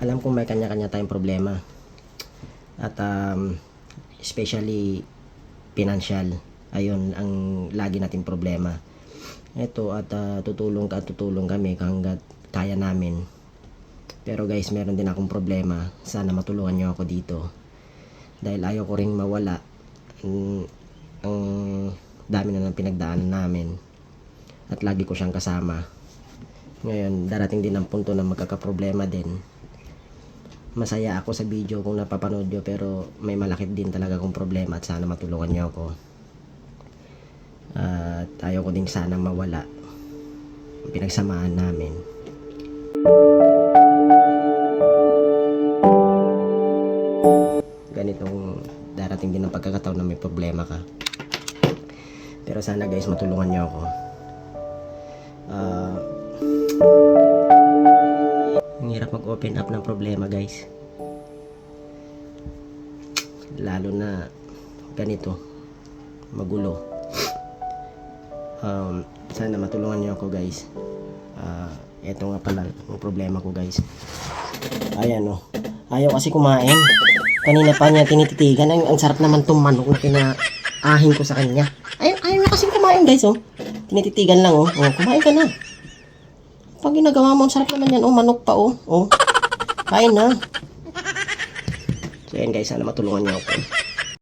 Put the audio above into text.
Alam kong may kanya-kanya tayong problema. At um, especially financial. Ayun ang lagi nating problema. Ito at ah, tutulong ka tutulong kami hanggat kaya namin. Pero guys, meron din akong problema. Sana matulungan niyo ako dito. Dahil ayaw ko ring mawala. Mm, ang dami na ng pinagdaanan namin. At lagi ko siyang kasama. Ngayon, darating din ang punto na magkakaproblema din. Masaya ako sa video kung napapanood nyo pero may malaki din talaga akong problema at sana matulungan nyo ako. At ayaw ko din sana mawala ang pinagsamahan namin. Ganitong darating din ang pagkakataon na may problema ka. Pero sana guys matulungan nyo ako. Ah, ang hirap mag-open up ng problema guys. Lalo na ganito, magulo. Um, sana matulungan niyo ako guys. Ah, eto nga pala ang problema ko guys. Ayan oh. Ayaw kasi kumain. Kanina pa niya tinititigan. Ang, ang sarap naman tong manok na pinaahin ko sa kanya. Ayaw, ayaw na kasi kumain guys oh. Tinititigan lang oh. Oh, kumain ka na. Pag ginagawa mo, ang sarap naman yan. Oh, manok pa, oh. Oh. Kain na. So, yan guys, sana matulungan niyo ako.